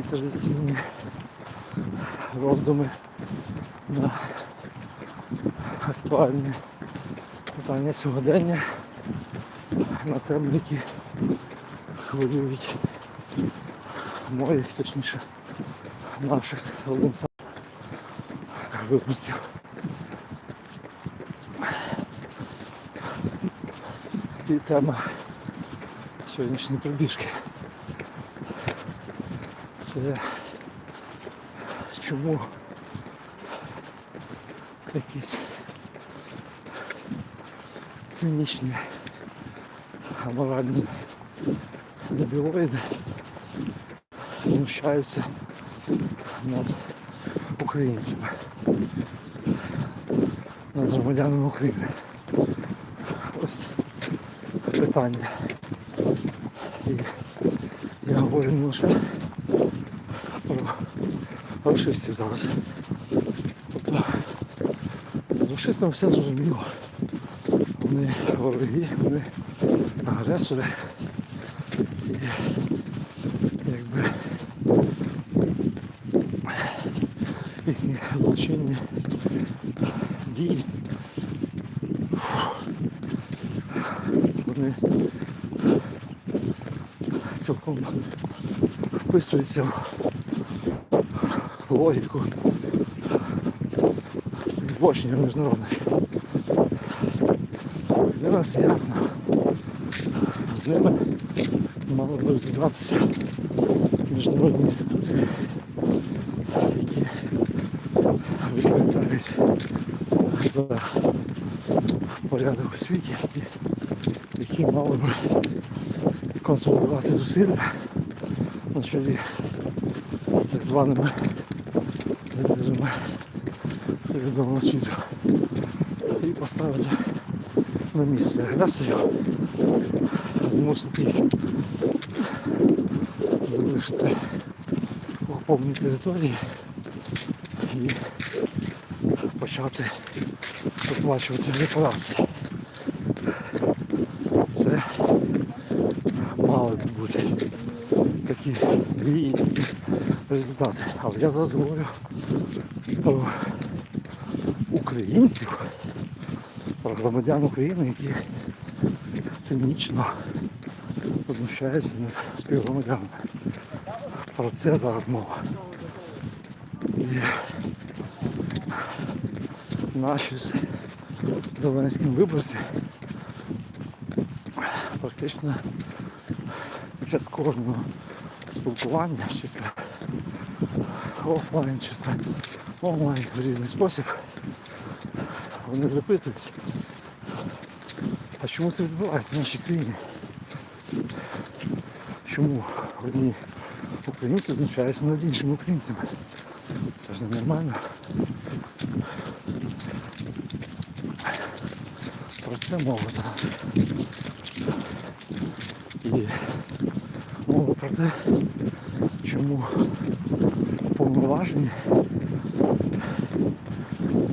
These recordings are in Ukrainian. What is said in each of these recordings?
і традиційні роздуми на актуальні питання сьогодення на теми, які хвилюють моїх, точніше, наших Володимир виборців. І тема сьогоднішньої пробіжки. Це чому якісь цинічні аморальні небілоїди знущаються над українцями, над громадянами України. Ось питання. І я говорю не лише про расистів зараз. З расистами все зрозуміло. Вони вороги, вони агресори. І якби їхні злочинні дії. Вони цілком вписуються логіку злочинів міжнародних. З ними все ясно. З ними мали би розібратися міжнародні інституції, які відповідають за порядок у світі, які мали би консолідувати зусилля на чолі з так званими лідерами цивілізованого світу і поставити на місце агресорів, змусити їх залишити окуповані території і почати виплачувати репарації. Це мали б бути такі дії результати. Але я зараз говорю про українців, про громадян України, які цинічно знущаються над співгромадянами. Про це зараз мова. І наші з Зеленським виборці практично під час кожного спілкування, чи це офлайн, чи це онлайн в різний спосіб, вони запитують, а чому це відбувається в нашій країні? Чому одні українці знущаються над іншими українцями? Це ж ненормально. Про це мова зараз. І мова про те, чому повноважені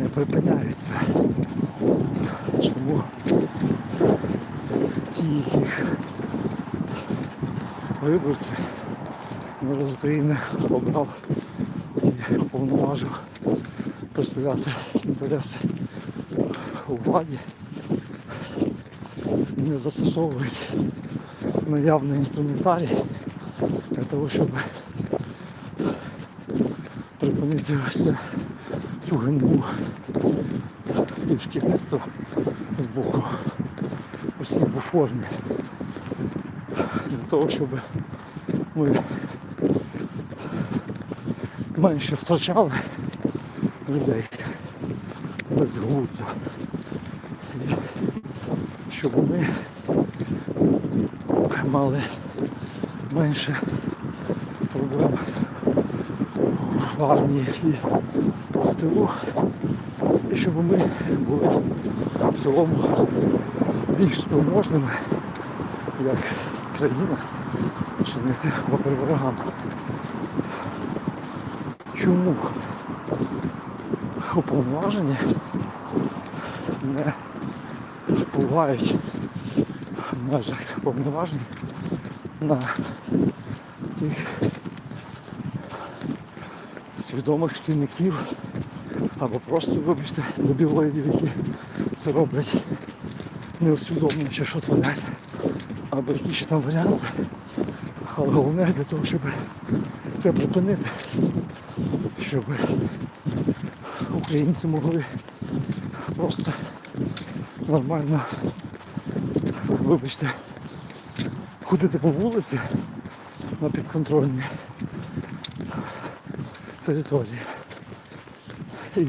не припиняються. Чому ті, яких виборці народ України обрав і уповноважив представляти інтереси у владі, не застосовують наявний інструментарій для того, щоб ось це- цю ганьбу і шкідництво з боку усіх у формі. Для того, щоб ми менше втрачали людей безглуздо. І щоб ми мали менше проблем армії і в тилу. І щоб ми були в цілому більш спроможними як країна чинити опір ворогам. Чому уповноважені не впливають в межах повноважень на тих, свідомих шкільників або просто, вибачте, добілоїдів, які це роблять, не усвідомлюючи, що творять, або які ще там варіанти. Але головне для того, щоб це припинити, щоб українці могли просто нормально, вибачте, ходити по вулиці на підконтрольній території. І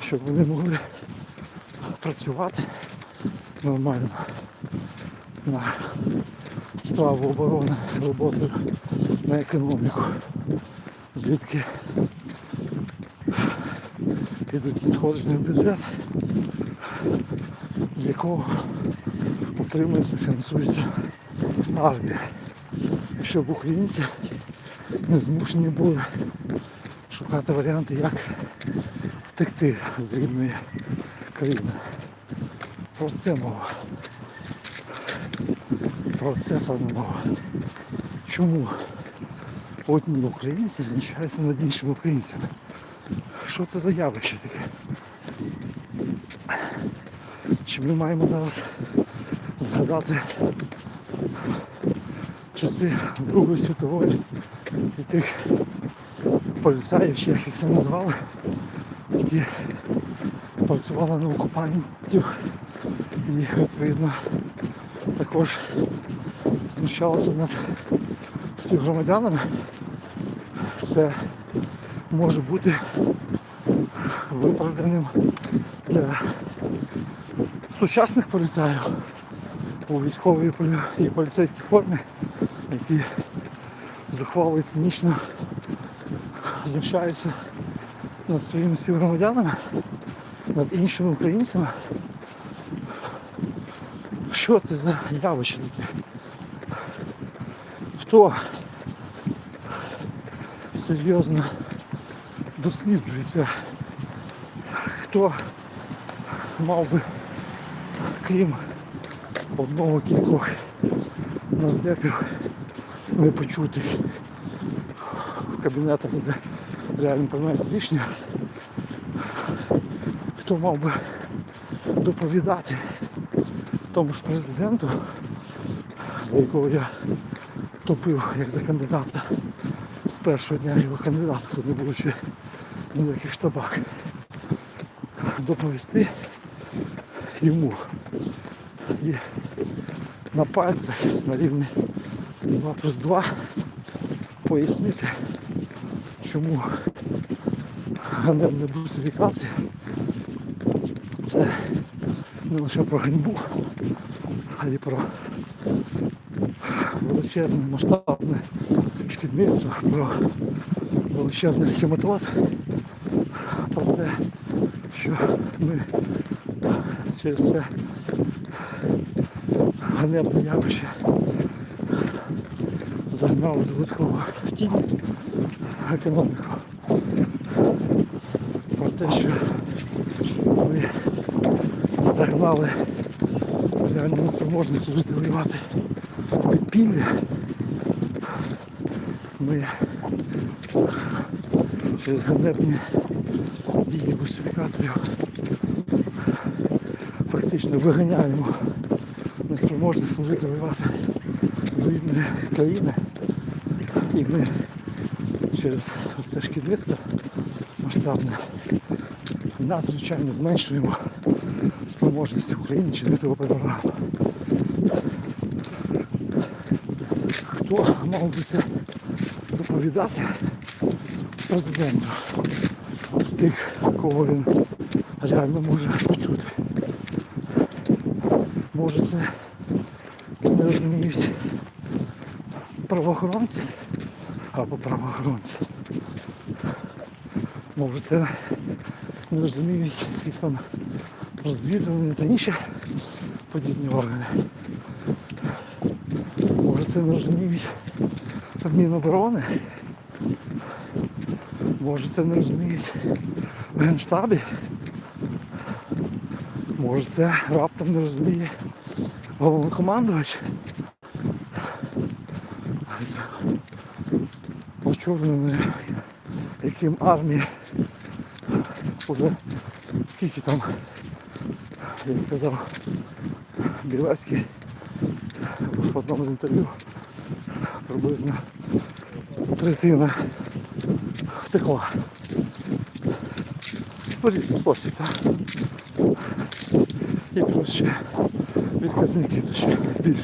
щоб вони могли працювати нормально на справу оборони, роботу на економіку, звідки йдуть надходження в бюджет, з якого утримується, фінансується армія. Щоб українці змушені були шукати варіанти, як втекти з рідної країни. Про це мова. Про це саме мова. Чому одні українці знущаються над іншими українцями? Що це за явище таке? Чи ми маємо зараз згадати часи Другої світової і тих поліцаїв, чи як їх це назвали, які працювали на окупантів і відповідно також знущалися над співгромадянами. Це може бути виправданим для сучасних поліцаїв у військовій і поліцейській формі, які зухвало і цинічно знущаються над своїми співгромадянами, над іншими українцями. Що це за явище таке? Хто серйозно досліджує це? Хто мав би, крім одного кількох нардепів, не почутих в кабінетах, де реально приймається рішення, хто мав би доповідати тому ж президенту, за якого я топив як за кандидата. З першого дня його кандидатства, не було ще ніяких штабах, доповісти йому і на пальцях на рівні 2 плюс 2 пояснити, чому ганебна брусифікація це не лише про ганьбу, а й про величезне масштабне шкідництво, про величезний схематоз, про те, що ми через це ганебне явище загнали додатково в тінь економіку. Про те, що ми загнали реальну неспроможність служити воювати підпілля. Ми через ганебні дії бусифікаторів фактично виганяємо неспроможність служити воювати з рідної країни. І ми через це шкідництво масштабне надзвичайно зменшуємо спроможність України чинити програму. Хто мав би це доповідати президенту з тих, кого він реально може почути? Може це не розуміють правоохоронці або правоохоронці. Може це не розуміють якісь там розвідувальні та інші подібні органи. Може це не розуміють Міноборони. Може це не розуміють в Генштабі. Може це раптом не розуміє головнокомандувач. Очолюваною яким армії уже скільки там, як казав Білецький в одному з інтерв'ю, приблизно третина втекла. В різний спосіб, так? І плюс ще відказники, то ще більш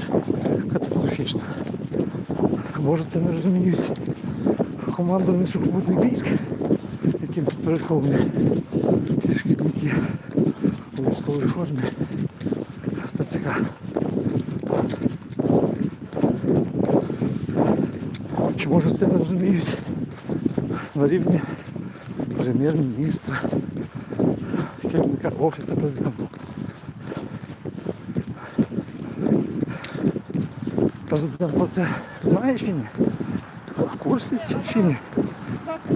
катастрофічно. Може це не розуміють командування сухопутних військ, яким підпорядковані ці шкідники у військовій формі з ТЦК. Чи може це не розуміють на рівні прем'єр-міністра, керівника офісу президента? Президент про це знає чи ні? Курсі чи ні?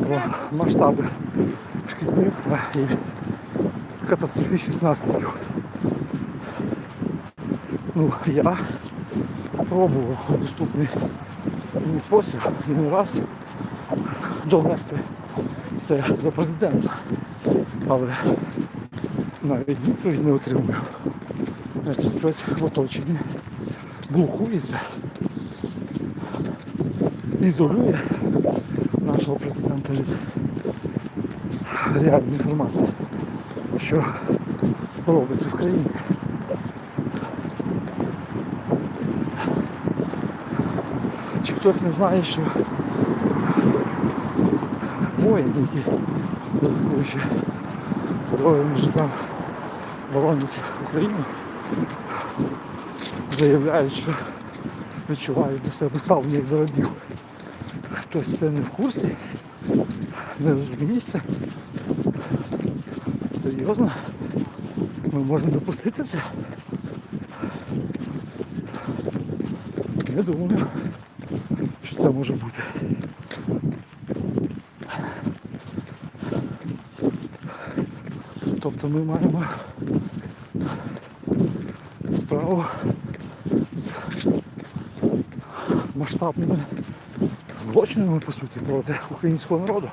Про масштаби шкідництва і катастрофічних наслідків. Ну, я пробував доступний мені спосіб не раз донести це до президента. Але навіть відповідь не отримую. Хтось в оточенні блокується, ізолює нашого президента від реальної інформації, що робиться в країні. Чи хтось не знає, що воїни, які ризикуючи здоров'ям життям боронять Україну, заявляють, що відчувають до себе ставлення як до рабів. Хтось це не в курсі, не розуміється. Серйозно? Ми можемо допустити це? Не думаю, що це може бути. Тобто ми маємо справу з масштабними злочинами, по суті, проти українського народу.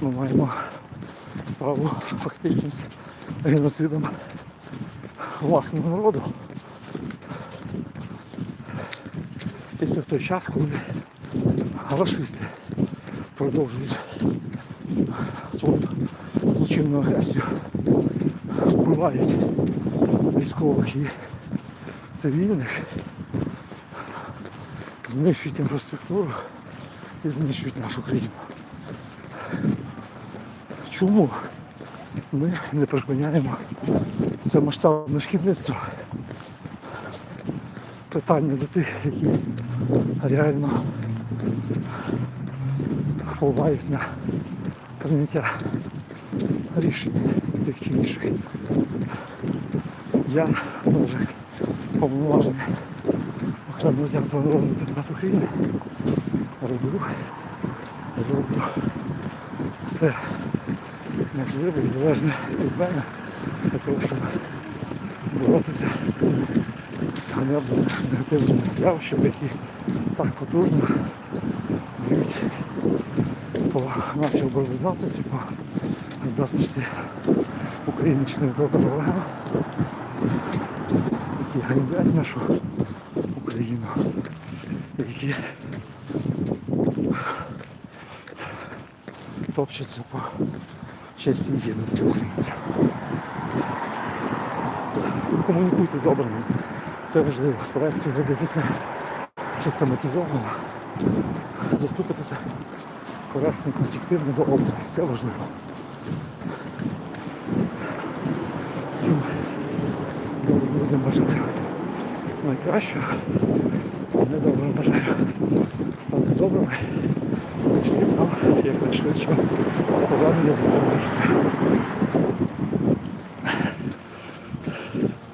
Ми маємо справу фактично з геноцидом власного народу. І це в той час, коли рашисти продовжують свою злочинну агресію, вбивають військових і цивільних, знищують інфраструктуру і знищують нашу країну. Чому ми не припиняємо це масштабне шкідництво? Питання до тих, які реально впливають на прийняття рішень тих чи інших. Я може повноважений окремо взятого народного депутата України роблю, роблю. Все можливе і залежне від мене для того, щоб боротися з тими ганебними негативними явищами, які так потужно б'ють по нашій обороноздатності, по здатності України чи не які ганьблять нашу Україну, які топчаться по честі і гідності українців. Комунікуйте з добрими. Це важливо. Старайтеся зробити це систематизовано, доступитися коректно, конструктивно до обраних. Це важливо. Всім Людям бажаю найкращого, Не добре бажаю. Стати добрими. Всім нам якнайшвидше повернення до життя.